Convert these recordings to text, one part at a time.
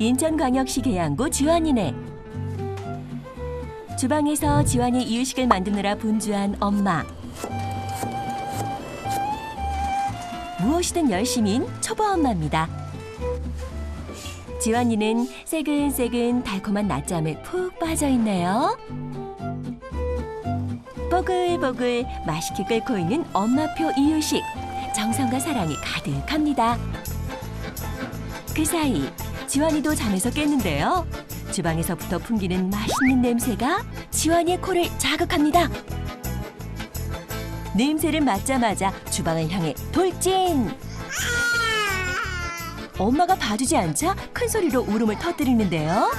인천광역시 계양구 지환이네. 주방에서 지환이 이유식을 만드느라 분주한 엄마. 무엇이든 열심인 초보 엄마입니다. 지환이는 새근새근 달콤한 낮잠에 푹 빠져 있네요. 뽀글뽀글 맛있게 끓고 있는 엄마표 이유식. 정성과 사랑이 가득합니다. 그 사이 지환이도 잠에서 깼는데요. 주방에서부터 풍기는 맛있는 냄새가 지환이의 코를 자극합니다. 냄새를 맡자마자 주방을 향해 돌진. 엄마가 봐주지 않자 큰 소리로 울음을 터뜨리는데요.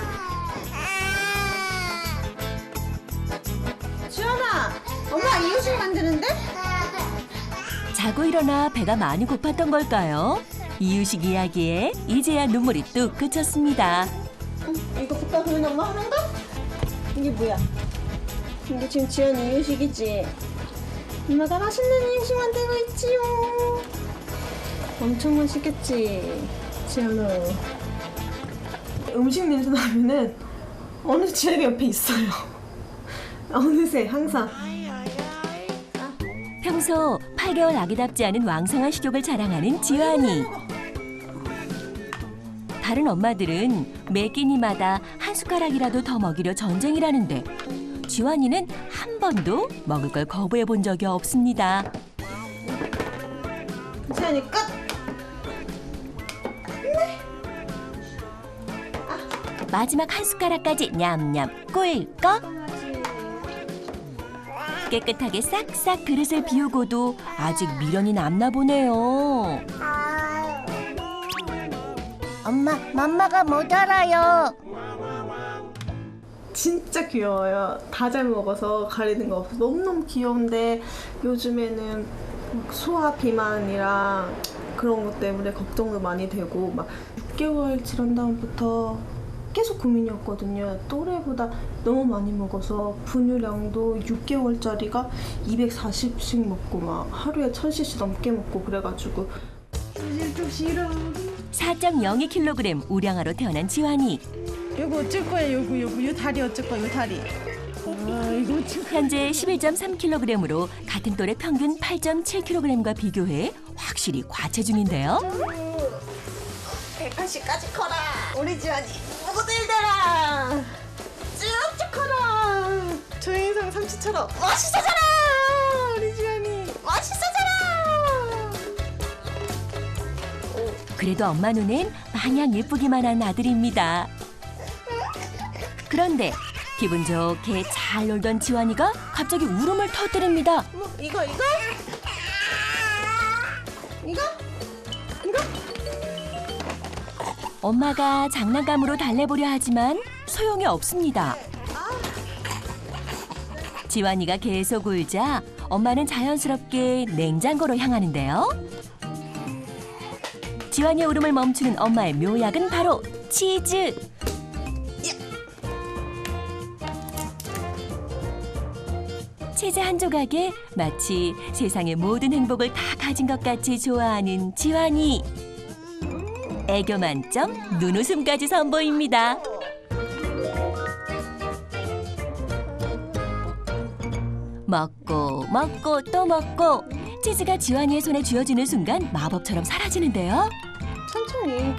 지연아, 엄마 이유식 만드는데? 자고 일어나 배가 많이 고팠던 걸까요? 이유식 이야기에 이제야 눈물이 뚝 그쳤습니다. 어, 이거 볶아 그는 엄마 하는 거? 이게 뭐야? 이게 지금 지연 이유식이지? 엄마가 맛있는 이유식 만들고 있지요. 엄청 맛있겠지, 지연아. 음식 냄새 나면은 어느 지연이 옆에 있어요. 어느새 항상. 평소 8개월 아기답지 않은 왕성한 식욕을 자랑하는 지환이. 다른 엄마들은 매 끼니마다 한 숟가락이라도 더 먹이려 전쟁이라는데 지환이는 한 번도 먹을 걸 거부해 본 적이 없습니다. 지연이 끝! 마지막 한 숟가락까지 냠냠 꿀꺽. 깨끗하게 싹싹 그릇을 비우고도 아직 미련이 남나 보네요. 엄마, 맘마가 못 알아요. 진짜 귀여워요. 다 잘 먹어서 가리는 거 없어. 너무너무 귀여운데 요즘에는 막 소화 비만이랑 그런 것 때문에 걱정도 많이 되고 막 6개월 지난 다음부터 계속 고민이었거든요. 또래보다 너무 많이 먹어서 분유량도 6개월짜리가 240씩 먹고 막 하루에 1000cc 넘게 먹고 그래가지고 좀 싫어. 4.02kg 우량아로 태어난 지환이 이거 어쩔 거야, 요거 요거 요 다리 어쩔 거야, 요 다리. 아 이거 참 현재 11.3kg으로 같은 또래 평균 8.7kg과 비교해 확실히 과체중인데요. 180까지 커라 우리 지환이 모델들아 쭉쭉 커라 조인성 삼촌처럼. 멋있어져라! 우리 지환이. 멋있어져라! 그래도 엄마 눈엔 마냥 예쁘기만 한 아들입니다. 그런데 기분 좋게 잘 놀던 지환이가 갑자기 울음을 터뜨립니다. 뭐 이거 이거 엄마가 장난감으로 달래보려 하지만 소용이 없습니다. 지환이가 계속 울자 엄마는 자연스럽게 냉장고로 향하는데요. 지환이의 울음을 멈추는 엄마의 묘약은 바로 치즈. 치즈 한 조각에 마치 세상의 모든 행복을 다 가진 것 같이 좋아하는 지환이. 애교 만점 눈웃음까지 선보입니다. 먹고 먹고 또 먹고 치즈가 지환이의 손에 쥐어지는 순간 마법처럼 사라지는데요. 천천히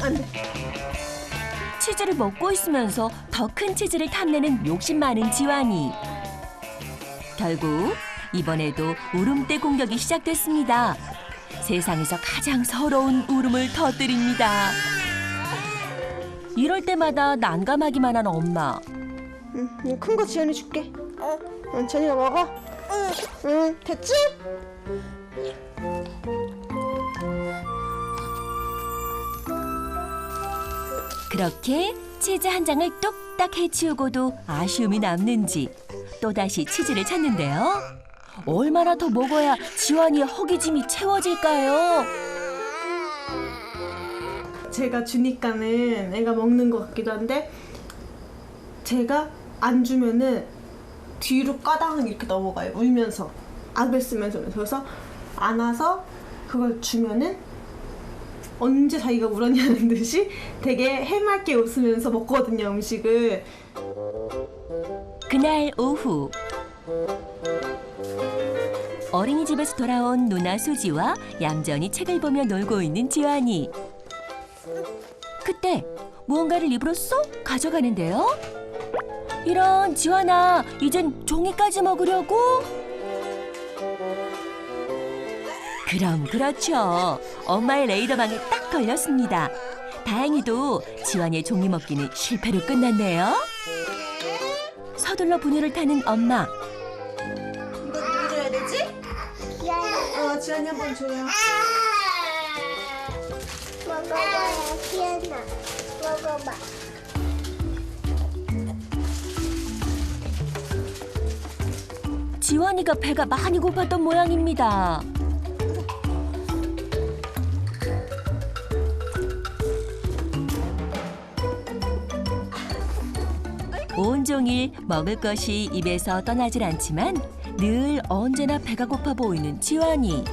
안 돼 치즈를 먹고 있으면서 더 큰 치즈를 탐내는 욕심 많은 지환이. 결국 이번에도 울음대 공격이 시작됐습니다. 세상에서 가장 서러운 울음을 터뜨립니다. 이럴 때마다 난감하기만 한 엄마. 응, 큰 거 지연이 줄게 응, 지연이가 먹어 응 됐지? 그렇게 치즈 한 장을 뚝딱 해치우고도 아쉬움이 남는지 또다시 치즈를 찾는데요. 얼마나 더 먹어야 지환이의 허기짐이 채워질까요? 제가 주니까는 애가 먹는 것 같기도 한데 제가 안 주면은 뒤로 까당 이렇게 넘어가요 울면서 악을 쓰면서 그래서 안아서 그걸 주면은 언제 자기가 울었냐는 듯이 되게 해맑게 웃으면서 먹거든요 음식을. 그날 오후 어린이집에서 돌아온 누나 수지와 얌전히 책을 보며 놀고 있는 지환이. 그때 무언가를 입으로 쏙 가져가는데요 이런 지환아 이젠 종이까지 먹으려고 그럼 그렇죠 엄마의 레이더망에 딱 걸렸습니다 다행히도 지환이의 종이 먹기는 실패로 끝났네요 서둘러 분유를 타는 엄마 이거 누구 줘야 되지? 어 지안이 한 번 줘요 먹어봐요, 피아나. 먹어봐. 지환이가 배가 많이 고팠던 모양입니다. 온종일 먹을 것이 입에서 떠나질 않지만 늘 언제나 배가 고파 보이는 지환이.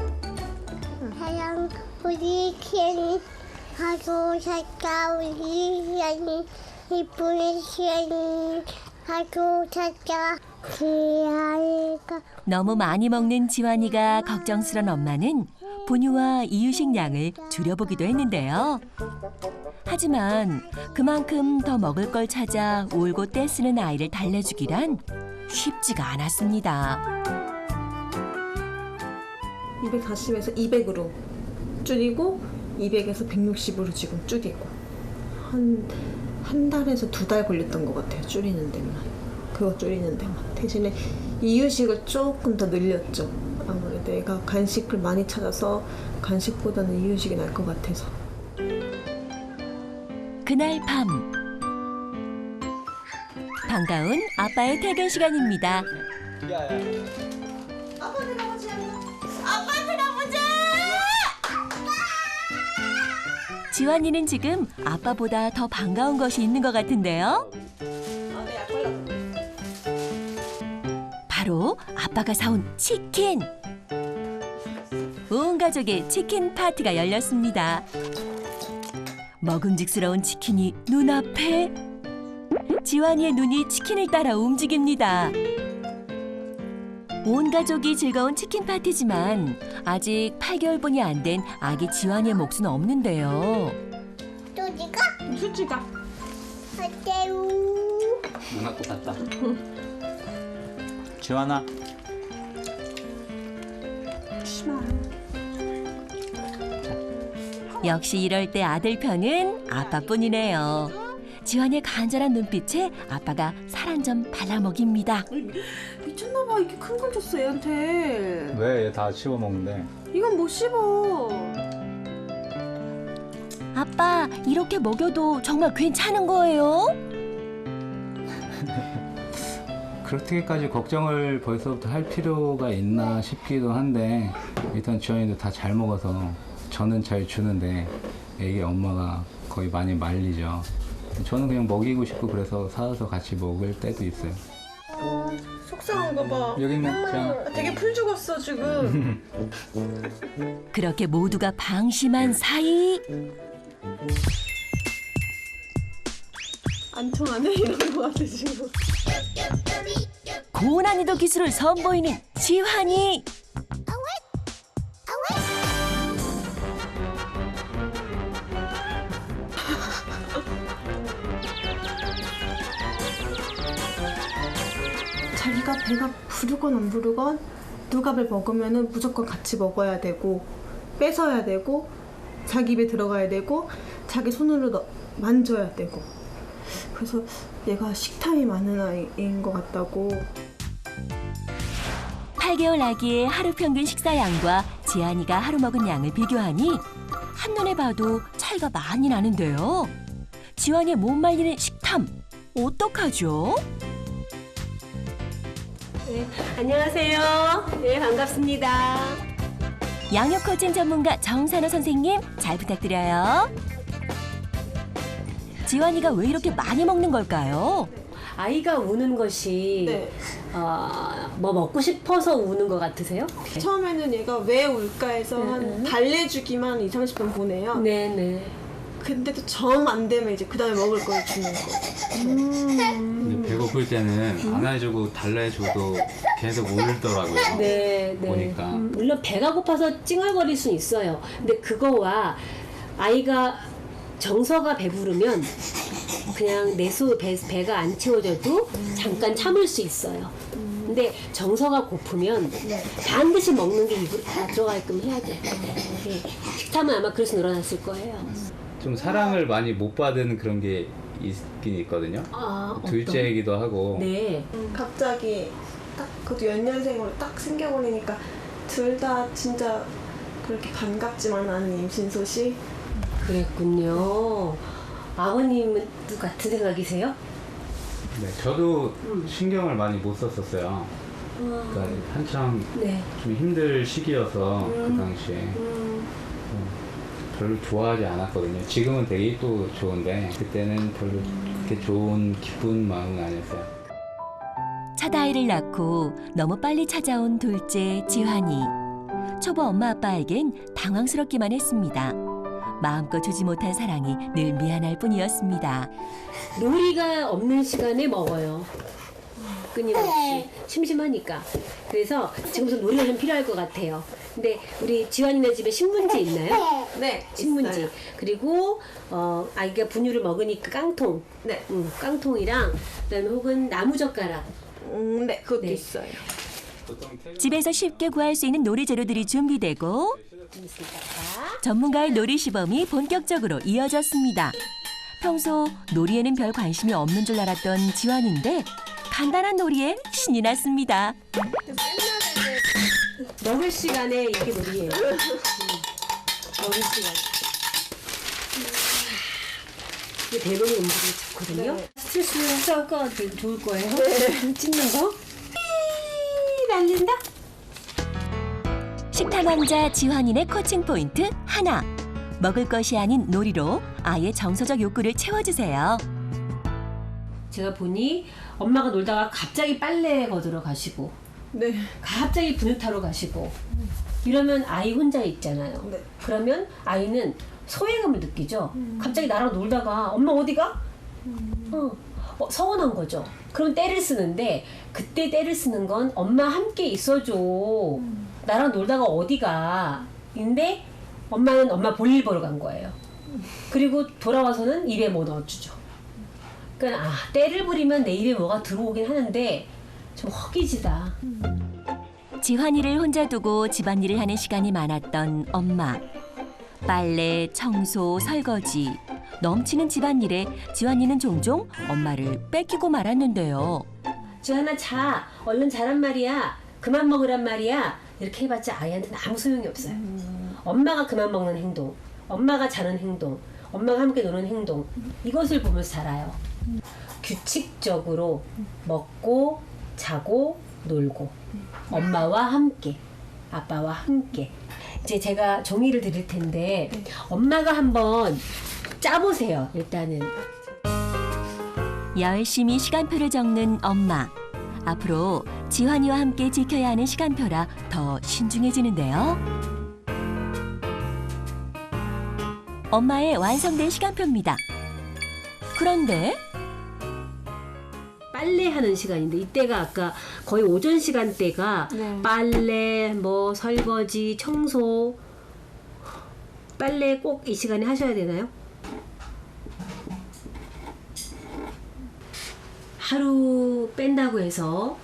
사랑, 우리 키안이 하고 살까, 우리 키안이 이쁜 키안이 하고 살까. 키안이가 너무 많이 먹는 지환이가 걱정스런 엄마는 분유와 이유식 양을 줄여보기도 했는데요. 하지만 그만큼 더 먹을 걸 찾아 울고 떼쓰는 아이를 달래주기란 쉽지가 않았습니다. 240에서 200으로 줄이고 200에서 160으로 지금 줄이고 한, 한 달에서 두 달 걸렸던 것 같아요 줄이는 데만. 그거 줄이는 데만. 대신에 이유식을 조금 더 늘렸죠. 아무래도 애가 간식을 많이 찾아서 간식보다는 이유식이 날 것 같아서 그날 밤 반가운 아빠의 퇴근 시간입니다. 아빠 지환이는 지금 아빠보다 더 반가운 것이 있는 것 같은데요. 바로 아빠가 사온 치킨. 온 가족의 치킨 파티가 열렸습니다. 먹음직스러운 치킨이 눈앞에 지환이의 눈이 치킨을 따라 움직입니다. 온 가족이 즐거운 치킨 파티지만 아직 8개월뿐이 안 된 아기 지환이의 몫은 없는데요. 또 네가 수지가 어때요? 누나 똑같다. 지환아, 역시 이럴 때 아들 편은 아빠뿐이네요. 지환이의 간절한 눈빛에 아빠가 살 한 점 발라 먹입니다. 미쳤나봐 이렇게 큰 걸 줬어 얘한테 왜다 씹어 먹는데? 이건 못 씹어 아빠 이렇게 먹여도 정말 괜찮은 거예요? 그렇게까지 걱정을 벌써부터 할 필요가 있나 싶기도 한데 일단 지환이도 다 잘 먹어서 저는 잘 주는데 애기 엄마가 거의 많이 말리죠. 저는 그냥 먹이고 싶고 그래서 사와서 같이 먹을 때도 있어요. 속상한 거 봐 여기 있네, 지환아. 되게 풀 죽었어 지금 그렇게 모두가 방심한 사이 안 통하네 이런 거 같아 지금 고난이도 기술을 선보이는 지환이 자기가 배가 부르건 안 부르건 누갑을 먹으면은 무조건 같이 먹어야 되고 뺏어야 되고 자기 입에 들어가야 되고 자기 손으로 넣- 만져야 되고 그래서 얘가 식탐이 많은 아이인 것 같다고 8개월 아기의 하루 평균 식사량과 지한이가 하루 먹은 양을 비교하니 한눈에 봐도 차이가 많이 나는데요. 지환이의 못 말리는 식탐 어떡하죠? 네, 안녕하세요 네 반갑습니다 양육 코칭 전문가 정산호 선생님 잘 부탁드려요. 지환이가 왜 이렇게 많이 먹는 걸까요? 아이가 우는 것이 네 어, 뭐 먹고 싶어서 우는 것 같으세요? 처음에는 얘가 왜 울까 해서 네, 한 네. 달래주기만 2, 30분 보내요. 네네. 근데 또 정 안 되면 이제 그 다음에 먹을 걸 주는 거. 근데 배고플 때는 안아주고 달래줘도 계속 울더라고요. 네, 네. 보니까. 음, 물론 배가 고파서 찡얼거릴 수 있어요. 근데 그거와 아이가 정서가 배부르면 그냥 배, 배가 안 채워져도 잠깐 참을 수 있어요. 근데 정서가 고프면 반드시 먹는 게 입으로 다 들어가게끔 해야 돼. 네. 식탐은 아마 그래서 늘어났을 거예요. 좀 사랑을 많이 못 받은 그런 게 있긴 있거든요. 아, 둘째이기도 하고. 네. 갑자기 딱 그것도 연년생으로 딱 생겨버리니까 둘 다 진짜 그렇게 반갑지만 않은 임신 소식. 그랬군요. 아버님은 같은 생각이세요? 네, 저도 신경을 많이 못 썼었어요. 그러니까 한참 네. 좀 힘들 시기여서 그 당시에 음, 별로 좋아하지 않았거든요. 지금은 되게 또 좋은데 그때는 별로 그렇게 좋은 기쁜 마음은 아니었어요. 첫 아이를 낳고 너무 빨리 찾아온 둘째 지환이 초보 엄마 아빠에겐 당황스럽기만 했습니다. 마음껏 주지 못한 사랑이 늘 미안할 뿐이었습니다. 놀이가 없는 시간에 먹어요. 끊임없이 심심하니까. 그래서 지금부터 놀이가 좀 필요할 것 같아요. 근데 우리 지환이네 집에 신문지 있나요? 네, 신문지. 있어요. 그리고 어 아이가 분유를 먹으니까 깡통. 네. 음, 깡통이랑 그다음에 혹은 나무 젓가락. 음, 네, 그것도 네. 있어요. 집에서 쉽게 구할 수 있는 놀이 재료들이 준비되고. 전문가의 놀이 시범이 본격적으로 이어졌습니다. 평소 놀이에는 별 관심이 없는 줄 알았던 지환인데 간단한 놀이에 신이 났습니다. 먹을 시간에 이게 놀이에요. 음, 먹을 시간. 이게 대부분 음식이 좋거든요. 스트레스 해소가 되게 좋을 거예요. 찍는 거. 삐 날린다. 식탐 왕자 지환인의 코칭 포인트 하나. 먹을 것이 아닌 놀이로 아이의 정서적 욕구를 채워주세요. 제가 보니 엄마가 놀다가 갑자기 빨래 거들어 가시고 네. 갑자기 분유 타러 가시고 이러면 아이 혼자 있잖아요. 네. 그러면 아이는 소외감을 느끼죠. 갑자기 나랑 놀다가 엄마 어디가? 어, 어, 서운한 거죠. 그럼 때를 쓰는데 그때 때를 쓰는 건 엄마 함께 있어줘. 나랑 놀다가 어디가? 근데 엄마는 엄마 볼일 보러 간 거예요. 그리고 돌아와서는 입에 뭐 넣어주죠. 그러니까 아 때를 부리면 내 입에 뭐가 들어오긴 하는데 좀 허기지다. 지환이를 혼자 두고 집안일을 하는 시간이 많았던 엄마. 빨래, 청소, 설거지, 넘치는 집안일에 지환이는 종종 엄마를 뺏기고 말았는데요. 주하나 자 얼른 자란 말이야 그만 먹으란 말이야 이렇게 해봤자 아이한테는 아무 소용이 없어요 엄마가 그만 먹는 행동 엄마가 자는 행동 엄마가 함께 노는 행동 이것을 보면서 자라요 규칙적으로 먹고 자고 놀고 엄마와 함께 아빠와 함께 이제 제가 종이를 드릴 텐데 엄마가 한번 짜보세요 일단은 열심히 시간표를 적는 엄마. 앞으로 지환이와 함께 지켜야 하는 시간표라 더 신중해지는데요. 엄마의 완성된 시간표입니다. 그런데 빨래하는 시간인데 이때가 아까 거의 오전 시간대가 네. 빨래, 뭐 설거지, 청소 빨래 꼭 이 시간에 하셔야 되나요? 하루 뺀다고 해서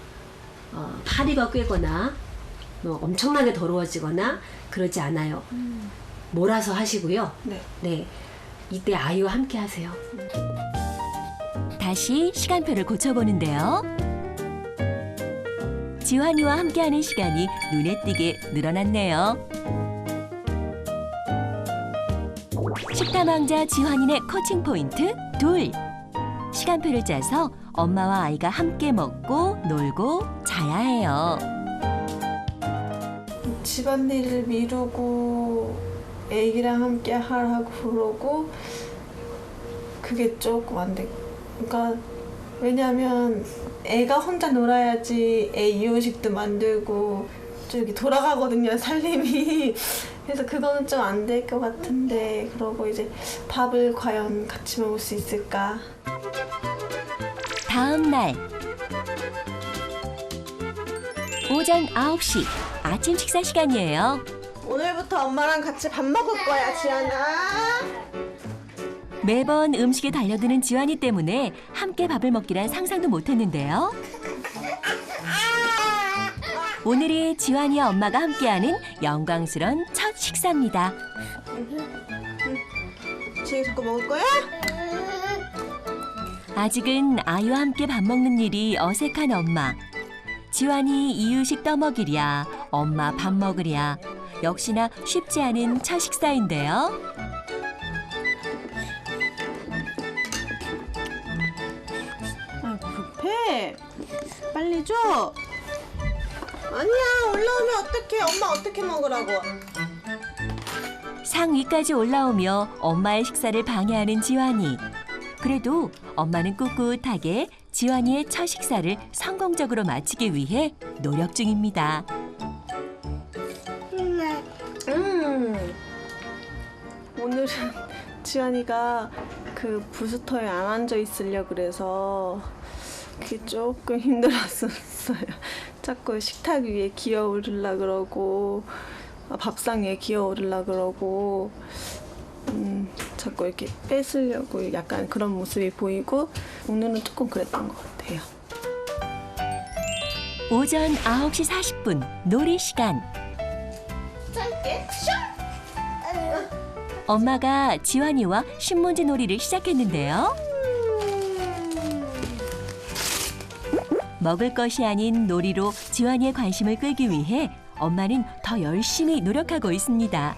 어, 파리가 꿰거나 뭐 엄청나게 더러워지거나 그러지 않아요. 몰아서 하시고요. 네. 네, 이때 아이와 함께 하세요. 다시 시간표를 고쳐보는데요. 지환이와 함께하는 시간이 눈에 띄게 늘어났네요. 식탐 왕자 지환인의 코칭 포인트 둘. 시간표를 짜서 엄마와 아이가 함께 먹고 놀고 자야 해요. 집안일을 미루고 애기랑 함께 하라고 그러고 그게 조금 안 돼. 그러니까 왜냐면 애가 혼자 놀아야지 애 이유식도 만들고 좀 이렇게 돌아가거든요 살림이. 그래서 그거는 좀 안 될 것 같은데 그러고 이제 밥을 과연 같이 먹을 수 있을까? 다음 날. 오전 9시. 아침 식사 시간이에요. 오늘부터 엄마랑 같이 밥 먹을 거야 지안아 매번 음식에 달려드는 지환이 때문에 함께 밥을 먹기란 상상도 못했는데요. 오늘이 지환이와 엄마가 함께하는 영광스런 첫 식사입니다. 지금 자꾸 먹을 거야? 아직은 아이와 함께 밥 먹는 일이 어색한 엄마. 지환이 이유식 떠먹이랴, 엄마 밥 먹으랴. 역시나 쉽지 않은 첫 식사인데요. 해. 빨리 줘. 아니야 올라오면 어떡해. 엄마 어떻게 먹으라고. 상 위까지 올라오며 엄마의 식사를 방해하는 지환이. 그래도 엄마는 꿋꿋하게 지환이의 첫 식사를 성공적으로 마치기 위해 노력 중입니다. 음. 오늘은 지안이가 그 부스터에 안 앉아 있으려 그래서 그게 조금 힘들었었어요. 자꾸 식탁 위에 기어 오르려 그러고 아, 밥상 위에 기어 오르려 그러고 음, 자꾸 이렇게 뺏으려고 약간 그런 모습이 보이고 오늘은 조금 그랬던 것 같아요. 오전 9시 40분 놀이 시간. 엄마가 지환이와 신문지 놀이를 시작했는데요. 먹을 것이 아닌 놀이로 지환이의 관심을 끌기 위해 엄마는 더 열심히 노력하고 있습니다.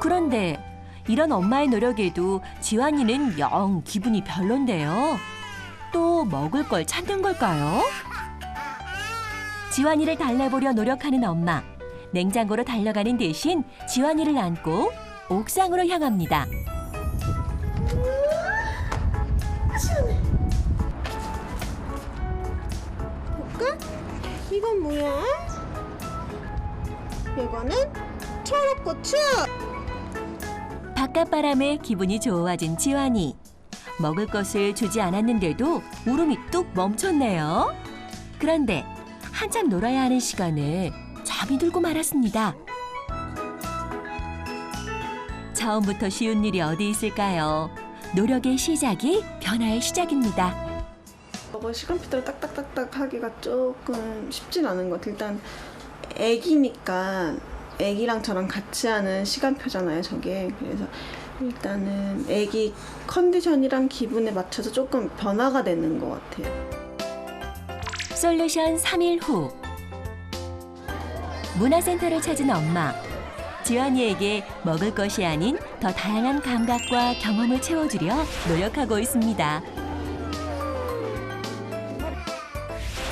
그런데 이런 엄마의 노력에도 지환이는 영 기분이 별론데요. 또 먹을 걸 찾는 걸까요? 지환이를 달래보려 노력하는 엄마. 냉장고로 달려가는 대신 지환이를 안고 옥상으로 향합니다. 이건 뭐야? 이거는 초록고추. 바깥바람에 기분이 좋아진 지환이. 먹을 것을 주지 않았는데도 울음이 뚝 멈췄네요. 그런데 한참 놀아야 하는 시간에 잠이 들고 말았습니다. 처음부터 쉬운 일이 어디 있을까요? 노력의 시작이 변화의 시작입니다. 이거 시간표대로 딱딱딱딱 하기가 조금 쉽진 않은 것 같아요. 일단 애기니까 애기랑 저랑 같이 하는 시간표잖아요, 저게. 그래서 일단은 애기 컨디션이랑 기분에 맞춰서 조금 변화가 되는 것 같아요. 솔루션 3일 후 문화센터를 찾은 엄마 지환이에게 먹을 것이 아닌 더 다양한 감각과 경험을 채워주려 노력하고 있습니다.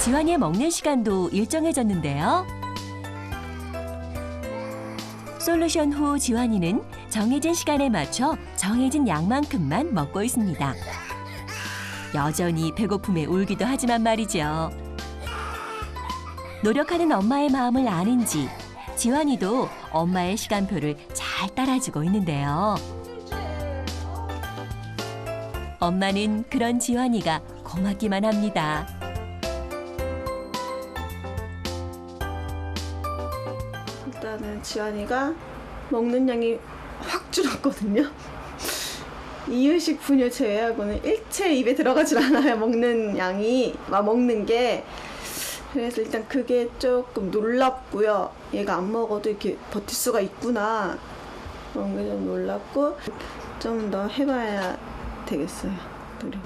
지환이의 먹는 시간도 일정해졌는데요. 솔루션 후 지환이는 정해진 시간에 맞춰 정해진 양만큼만 먹고 있습니다. 여전히 배고픔에 울기도 하지만 말이죠. 노력하는 엄마의 마음을 아는지 지환이도 엄마의 시간표를 잘 따라주고 있는데요. 엄마는 그런 지환이가 고맙기만 합니다. 지환이가 먹는 양이 확 줄었거든요. 이유식 분유 제외하고는 일체 입에 들어가질 않아요. 먹는 양이, 막 먹는 게. 그래서 일단 그게 조금 놀랍고요. 얘가 안 먹어도 이렇게 버틸 수가 있구나. 그런 게 좀 놀랍고 좀 더 해봐야 되겠어요. 노력.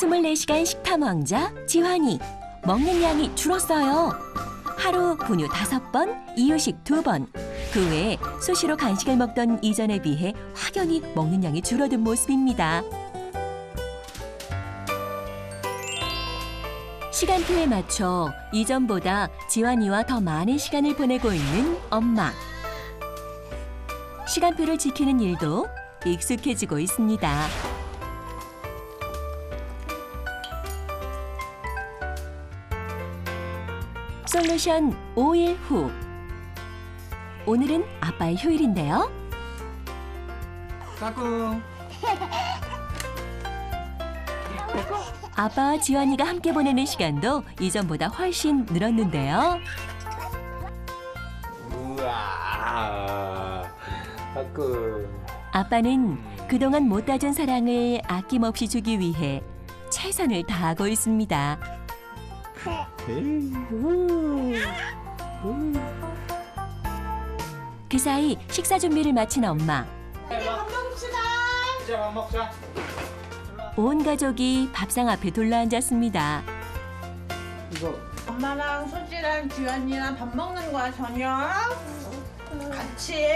24시간 식탐 왕자 지환이 먹는 양이 줄었어요. 하루 분유 5번, 이유식 2번. 그 외에 수시로 간식을 먹던 이전에 비해 확연히 먹는 양이 줄어든 모습입니다. 시간표에 맞춰 이전보다 지환이와 더 많은 시간을 보내고 있는 엄마. 시간표를 지키는 일도 익숙해지고 있습니다. 솔루션 5일 후. 오늘은 아빠의 휴일인데요. 까꿍. 아빠와 지환이가 함께 보내는 시간도 이전보다 훨씬 늘었는데요. 우와. 까꿍. 아빠는 그동안 못 다준 사랑을 아낌없이 주기 위해 최선을 다하고 있습니다. 그 사이 식사 준비를 마친 엄마. 이제 밥 먹자. 온 가족이 밥상 앞에 둘러앉았습니다. 이거 엄마랑 수지랑 지환이랑 밥 먹는 거야 저녁. 같이.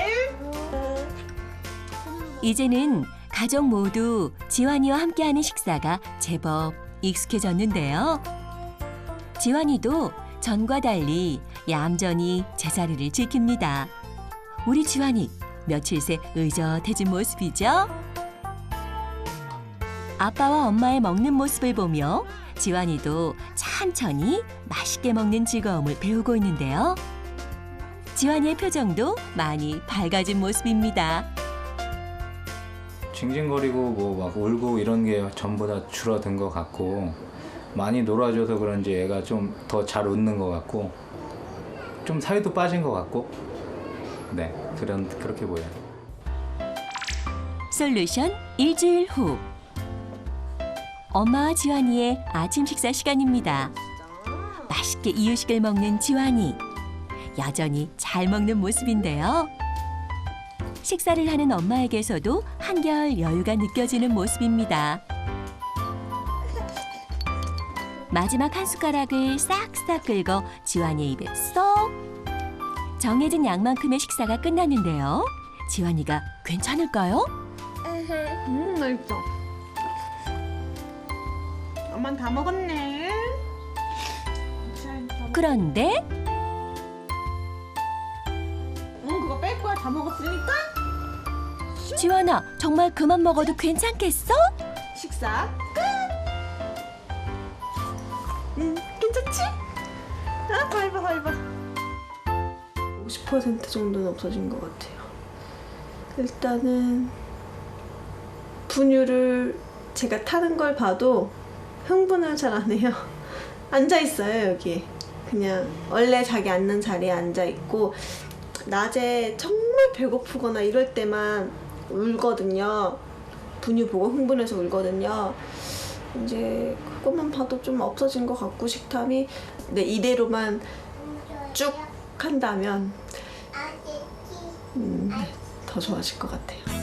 이제는 가족 모두 지환이와 함께하는 식사가 제법 익숙해졌는데요. 지환이도 전과 달리 얌전히 제자리를 지킵니다. 우리 지환이 며칠 새 의젓해진 모습이죠. 아빠와 엄마의 먹는 모습을 보며 지환이도 천천히 맛있게 먹는 즐거움을 배우고 있는데요. 지환이의 표정도 많이 밝아진 모습입니다. 징징거리고 뭐 막 울고 이런 게 전부 다 줄어든 것 같고 많이 놀아줘서 그런지 애가 좀 더 잘 웃는 것 같고 좀 살도 빠진 것 같고 네 그런 그렇게 보여요. 솔루션 일주일 후 엄마와 지환이의 아침 식사 시간입니다. 맛있게 이유식을 먹는 지환이 여전히 잘 먹는 모습인데요. 식사를 하는 엄마에게서도 한결 여유가 느껴지는 모습입니다. 마지막 한 숟가락을 싹싹 긁어 지환이의 입에 쏙 정해진 양만큼의 식사가 끝났는데요. 지환이가 괜찮을까요? 음 맛있어. 엄마 다 먹었네. 그런데 응 그거 뺄 거야 다 먹었으니까. 지환아 정말 그만 먹어도 괜찮겠어? 식사 끝. 응 괜찮지? 아 봐봐 봐봐. 50% 정도는 없어진 것 같아요. 일단은 분유를 제가 타는 걸 봐도 흥분을 잘 안 해요. 앉아 있어요 여기. 그냥 원래 자기 앉는 자리에 앉아 있고 낮에 정말 배고프거나 이럴 때만 울거든요. 분유 보고 흥분해서 울거든요. 이제 그것만 봐도 좀 없어진 것 같고 식탐이 네, 이대로만 쭉 한다면 음, 네, 더 좋아질 것 같아요.